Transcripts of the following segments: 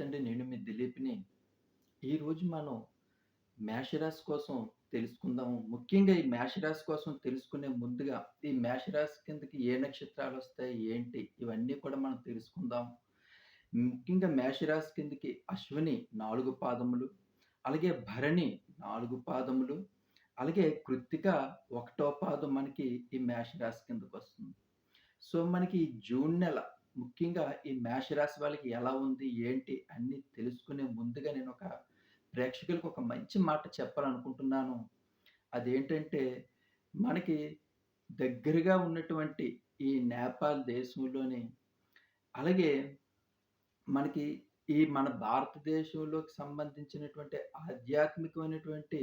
నమస్తే అండి. నేను మీ దిలీప్‌ని. ఈరోజు మనం మేషరాశి కోసం తెలుసుకుందాము. ముఖ్యంగా ఈ మేషరాశి కోసం తెలుసుకునే ముందుగా, ఈ మేషరాశి కిందకి ఏ నక్షత్రాలు వస్తాయి ఏంటి ఇవన్నీ కూడా మనం తెలుసుకుందాం. ముఖ్యంగా మేషరాశి కిందకి అశ్విని నాలుగు పాదములు, అలాగే భరణి నాలుగు పాదములు, అలాగే కృత్తిక ఒకటో పాదం మనకి ఈ మేషరాశి కిందకొస్తుంది. సో, మనకి జూన్ నెల ముఖ్యంగా ఈ మేషరాశి వాళ్ళకి ఎలా ఉంది? ఏంటి? అన్నీ తెలుసుకునే ముందుగా నేను ఒక ప్రేక్షకులకు ఒక మంచి మాట చెప్పాలనుకుంటున్నాను. అదేంటంటే, మనకి దగ్గరగా ఉన్నటువంటి ఈ నేపాల్ దేశంలోని అలాగే మనకి ఈ మన భారతదేశంలోకి సంబంధించినటువంటి ఆధ్యాత్మికమైనటువంటి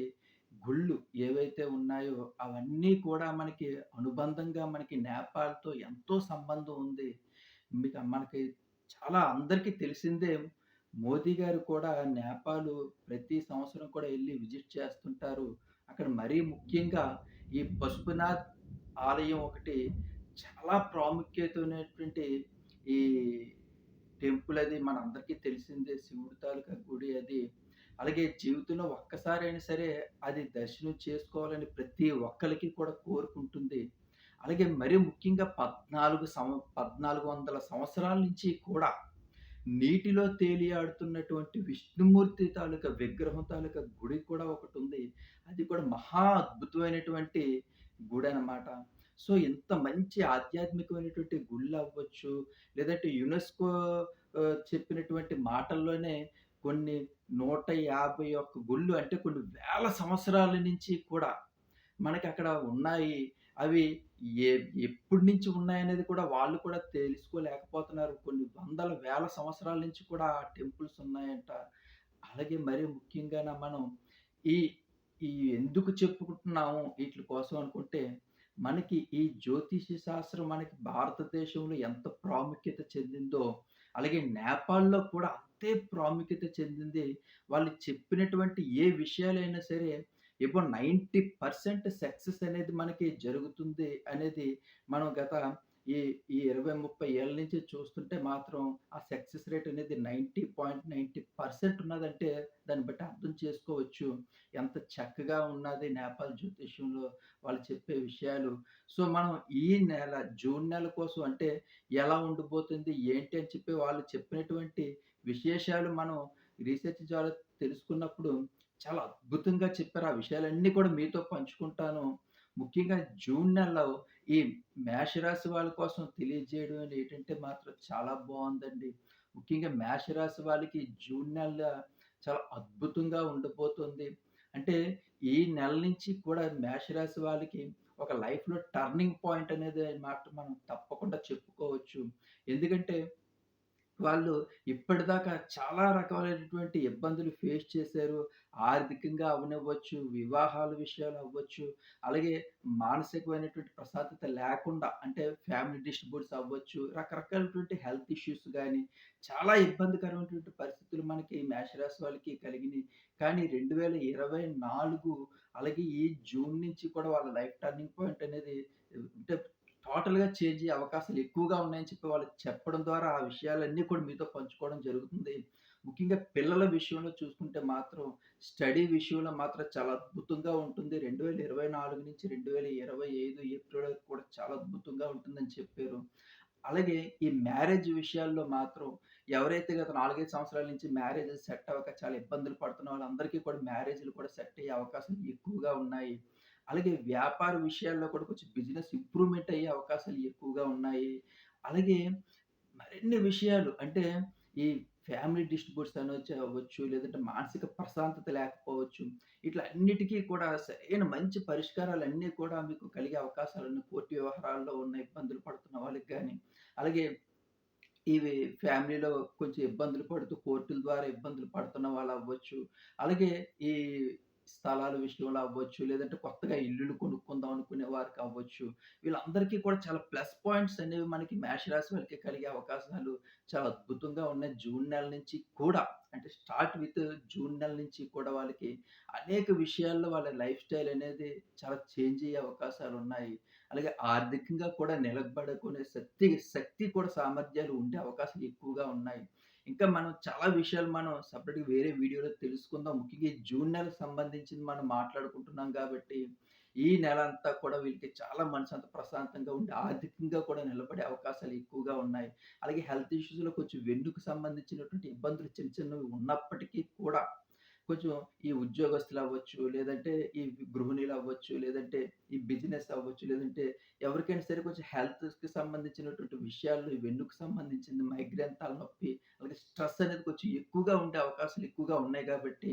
గుళ్ళు ఏవైతే ఉన్నాయో, అవన్నీ కూడా మనకి అనుబంధంగా మనకి నేపాల్‌తో ఎంతో సంబంధం ఉంది. మీకు మనకి చాలా అందరికీ తెలిసిందే మోదీ గారు కూడా నేపాలు ప్రతి సంవత్సరం కూడా వెళ్ళి విజిట్ చేస్తుంటారు. అక్కడ మరీ ముఖ్యంగా ఈ పశుపునాథ్ ఆలయం ఒకటి చాలా ప్రాముఖ్యత ఉన్నటువంటి ఈ టెంపుల్ అది మన అందరికీ తెలిసిందే. శివుడి తాలూకా గుడి అది. అలాగే జీవితంలో ఒక్కసారైనా సరే అది దర్శనం చేసుకోవాలని ప్రతి ఒక్కరికి కూడా కోరుకుంటుంది అలాగే మరీ ముఖ్యంగా 14 సం 1400 సంవత్సరాల నుంచి కూడా నీటిలో తేలియాడుతున్నటువంటి విష్ణుమూర్తి తాలూకా విగ్రహం తాలూకా గుడి కూడా ఒకటి ఉంది అది కూడా మహా అద్భుతమైనటువంటి గుడి అనమాట సో, ఇంత మంచి ఆధ్యాత్మికమైనటువంటి గుళ్ళు అవ్వచ్చు లేదంటే యునెస్కో చెప్పినటువంటి మాటల్లోనే కొన్ని 151 గుళ్ళు అంటే కొన్ని వేల సంవత్సరాల నుంచి కూడా మనకి అక్కడ ఉన్నాయి. అవి ఏ ఎప్పటి నుంచి ఉన్నాయనేది కూడా వాళ్ళు కూడా తెలుసుకోలేకపోతున్నారు. కొన్ని వందల, వేల సంవత్సరాల నుంచి కూడా ఆ టెంపుల్స్ ఉన్నాయంట. అలాగే మరీ ముఖ్యంగా మనం ఈ ఈ ఎందుకు చెప్పుకుంటున్నాము వీటి కోసం అనుకుంటే, మనకి ఈ జ్యోతిష శాస్త్రం మనకి భారతదేశంలో ఎంత ప్రాముఖ్యత చెందిందో, అలాగే నేపాల్‌లో కూడా అంతే ప్రాముఖ్యత చెందింది. వాళ్ళు చెప్పినటువంటి ఏ విషయాలైనా సరే ఇప్పుడు నైంటీ పర్సెంట్ సక్సెస్ అనేది మనకి జరుగుతుంది అనేది మనం గత ఈ ఈ ఇరవై ముప్పై ఏళ్ళ నుంచి చూస్తుంటే మాత్రం ఆ సక్సెస్ రేట్ అనేది 90.90% ఉన్నదంటే దాన్ని బట్టి అర్థం చేసుకోవచ్చు. ఎంత చక్కగా ఉన్నది నేపాల్ జ్యోతిష్యంలో వాళ్ళు చెప్పే విషయాలు. సో, మనం ఈ నెల జూన్ నెల కోసం అంటే ఎలా ఉండిపోతుంది ఏంటి? అని చెప్పి వాళ్ళు చెప్పినటువంటి విశేషాలు మనం రీసెర్చ్ ద్వారా తెలుసుకున్నప్పుడు చాలా అద్భుతంగా చెప్పారు. ఆ విషయాలన్నీ కూడా మీతో పంచుకుంటాను. ముఖ్యంగా జూన్ నెలలో ఈ మేషరాశి వాళ్ళ కోసం తెలియజేయడం అని ఏంటంటే మాత్రం చాలా బాగుందండి ముఖ్యంగా మేషరాశి వాళ్ళకి జూన్ నెల చాలా అద్భుతంగా ఉండబోతుంది. అంటే ఈ నెల నుంచి కూడా మేషరాశి వాళ్ళకి ఒక లైఫ్‌లో టర్నింగ్ పాయింట్ అనేది మాట మనం తప్పకుండా చెప్పుకోవచ్చు. ఎందుకంటే వాళ్ళు ఇప్పటిదాకా చాలా రకాలైనటువంటి ఇబ్బందులు ఫేస్ చేశారు. ఆర్థికంగా అవ్వనివ్వచ్చు, వివాహాల విషయాలు అవ్వచ్చు, అలాగే మానసికమైనటువంటి ప్రశాంతత లేకుండా అంటే ఫ్యామిలీ డిస్ట్రిబ్యూట్స్ అవ్వచ్చు, రకరకాలైనటువంటి హెల్త్ ఇష్యూస్ కానీ చాలా ఇబ్బందికరమైనటువంటి పరిస్థితులు మనకి మేషరాశి వాళ్ళకి కలిగినాయి కానీ 2024 అలాగే ఈ జూన్ నుంచి కూడా వాళ్ళ లైఫ్ టర్నింగ్ పాయింట్ అనేది టోటల్‌గా చేంజ్ అయ్యే అవకాశాలు ఎక్కువగా ఉన్నాయని చెప్పి వాళ్ళు చెప్పడం ద్వారా ఆ విషయాలన్నీ కూడా మీతో పంచుకోవడం జరుగుతుంది. ముఖ్యంగా పిల్లల విషయంలో చూసుకుంటే మాత్రం స్టడీ విషయంలో మాత్రం చాలా అద్భుతంగా ఉంటుంది. 2024 నుంచి 2025 ఏప్రిల్ వరకు కూడా చాలా అద్భుతంగా ఉంటుందని చెప్పారు. అలాగే ఈ మ్యారేజ్ విషయాల్లో మాత్రం ఎవరైతే గత 4, 5 సంవత్సరాల నుంచి మ్యారేజ్ సెట్ అవ్వక చాలా ఇబ్బందులు పడుతున్న వాళ్ళందరికీ కూడా మ్యారేజ్‌లు కూడా సెట్ అయ్యే అవకాశాలు ఎక్కువగా ఉన్నాయి. అలాగే వ్యాపార విషయాల్లో కూడా కొంచెం బిజినెస్ ఇంప్రూవ్‌మెంట్ అయ్యే అవకాశాలు ఎక్కువగా ఉన్నాయి. అలాగే మరిన్ని విషయాలు అంటే ఈ ఫ్యామిలీ డిస్ట్రిబ్యూట్స్ అనొచ్చు అవ్వచ్చు, లేదంటే మానసిక ప్రశాంతత లేకపోవచ్చు. ఇట్లా అన్నిటికీ కూడా సరైన మంచి పరిష్కారాలు అన్నీ కూడా మీకు కలిగే అవకాశాలు ఉన్నాయి కోర్టు వ్యవహారాల్లో ఉన్న ఇబ్బందులు పడుతున్న వాళ్ళకి కానీ అలాగే ఇవి ఫ్యామిలీలో కొంచెం ఇబ్బందులు పడుతూ కోర్టుల ద్వారా ఇబ్బందులు పడుతున్న వాళ్ళు అవ్వచ్చు అలాగే ఈ స్థలాల విషయంలో అవ్వచ్చు, లేదంటే కొత్తగా ఇల్లులు కొనుక్కుందాం అనుకునే వారికి అవ్వచ్చు. వీళ్ళందరికీ కూడా చాలా ప్లస్ పాయింట్స్ అనేవి మనకి మేషరాశి వాళ్ళకి కలిగే అవకాశాలు చాలా అద్భుతంగా ఉన్నాయి. జూన్ నెల నుంచి కూడా అంటే స్టార్ట్ విత్ జూన్ నెల నుంచి కూడా వాళ్ళకి అనేక విషయాల్లో వాళ్ళ లైఫ్ స్టైల్ అనేది చాలా చేంజ్ అయ్యే అవకాశాలు ఉన్నాయి అలాగే ఆర్థికంగా కూడా నిలబడుకునే శక్తి శక్తి కూడా సామర్థ్యాలు ఉండే అవకాశాలు ఎక్కువగా ఉన్నాయి. ఇంకా మనం చాలా విషయాలు మనం సెపరేట్‌గా వేరే వీడియోలో తెలుసుకుందాం. ముఖ్యంగా జూన్ నెలకు సంబంధించింది మనం మాట్లాడుకుంటున్నాం కాబట్టి, ఈ నెల అంతా కూడా వీళ్ళకి చాలా మనసు అంత ప్రశాంతంగా ఉండి, ఆర్థికంగా కూడా నిలబడే అవకాశాలు ఎక్కువగా ఉన్నాయి. అలాగే హెల్త్ ఇష్యూస్‌లో కొంచెం వెన్నుకు సంబంధించినటువంటి ఇబ్బందులు చిన్న చిన్నవి ఉన్నప్పటికీ కూడా, కొంచెం ఈ ఉద్యోగస్తులు అవ్వచ్చు లేదంటే ఈ గృహిణులవ్వచ్చు, లేదంటే ఈ బిజినెస్ అవ్వచ్చు, లేదంటే ఎవరికైనా సరే కొంచెం హెల్త్‌కి సంబంధించినటువంటి విషయాల్లో ఈ వెన్నుకు సంబంధించింది మైగ్రేన్ తలనొప్పి, అలాగే స్ట్రెస్ అనేది కొంచెం ఎక్కువగా ఉండే అవకాశాలు ఎక్కువగా ఉన్నాయి కాబట్టి,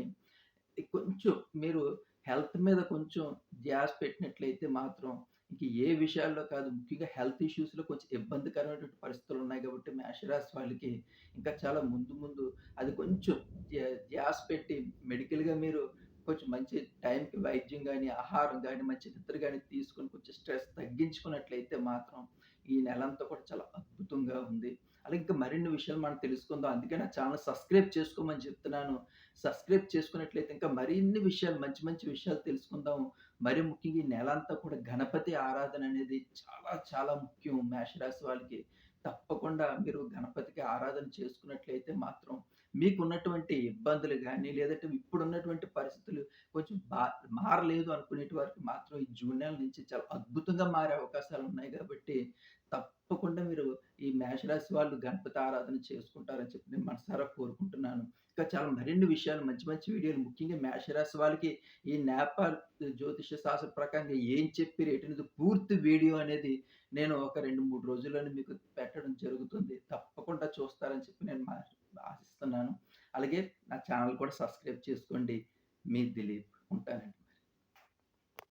కొంచెం మీరు హెల్త్ మీద కొంచెం ధ్యాస పెట్టినట్లయితే మాత్రం ఇంక ఏ విషయాల్లో కాదు ముఖ్యంగా హెల్త్ ఇష్యూస్‌లో కొంచెం ఇబ్బందికరమైనటువంటి పరిస్థితులు ఉన్నాయి కాబట్టి మేషరాశి వాళ్ళకి ఇంకా చాలా ముందు ముందు అది కొంచెం గ్యాస్ ధ్యాస పెట్టి మెడికల్‌గా మీరు కొంచెం మంచి టైంకి వైద్యం కానీ ఆహారం కానీ మంచి నిద్ర కానీ తీసుకొని కొంచెం స్ట్రెస్ తగ్గించుకున్నట్లయితే మాత్రం ఈ నెలంతా కూడా చాలా అద్భుతంగా ఉంది. అలాగే ఇంకా మరిన్ని విషయాలు మనం తెలుసుకుందాం. అందుకే నా ఛానల్ సబ్స్క్రైబ్ చేసుకోమని చెప్తున్నాను. సబ్స్క్రైబ్ చేసుకున్నట్లయితే ఇంకా మరిన్ని విషయాలు మంచి మంచి విషయాలు తెలుసుకుందాం. మరి ముఖ్యంగా ఈ నెలంతా కూడా గణపతి ఆరాధన అనేది చాలా చాలా ముఖ్యం మేషరాశి వాళ్ళకి. తప్పకుండా మీరు గణపతికి ఆరాధన చేసుకున్నట్లయితే మాత్రం మీకు ఉన్నటువంటి ఇబ్బందులు కానీ లేదంటే ఇప్పుడు ఉన్నటువంటి పరిస్థితులు కొంచెం బా మారలేదు అనుకునేటి వారికి మాత్రం ఈ జూన్ నెల నుంచి చాలా అద్భుతంగా మారే అవకాశాలు ఉన్నాయి కాబట్టి తప్పకుండా మీరు మేషరాశి వాళ్ళు గణపతి ఆరాధన చేసుకుంటారని చెప్పి నేను మనసారా కోరుకుంటున్నాను. ఇంకా చాలా మరిన్ని విషయాలు మంచి మంచి వీడియోలు ముఖ్యంగా మేషరాశి వాళ్ళకి ఈ నేపాల్ జ్యోతిష శాస్త్ర ప్రకారంగా ఏం చెప్పి రేటినది పూర్తి వీడియో అనేది నేను ఒక 2, 3 రోజుల్లోనే మీకు పెట్టడం జరుగుతుంది. తప్పకుండా చూస్తారని చెప్పి నేను మా ఆశిస్తున్నాను. అలాగే నా ఛానల్ కూడా సబ్స్క్రైబ్ చేసుకోండి. మీ దిలీప్. ఉంటానండి.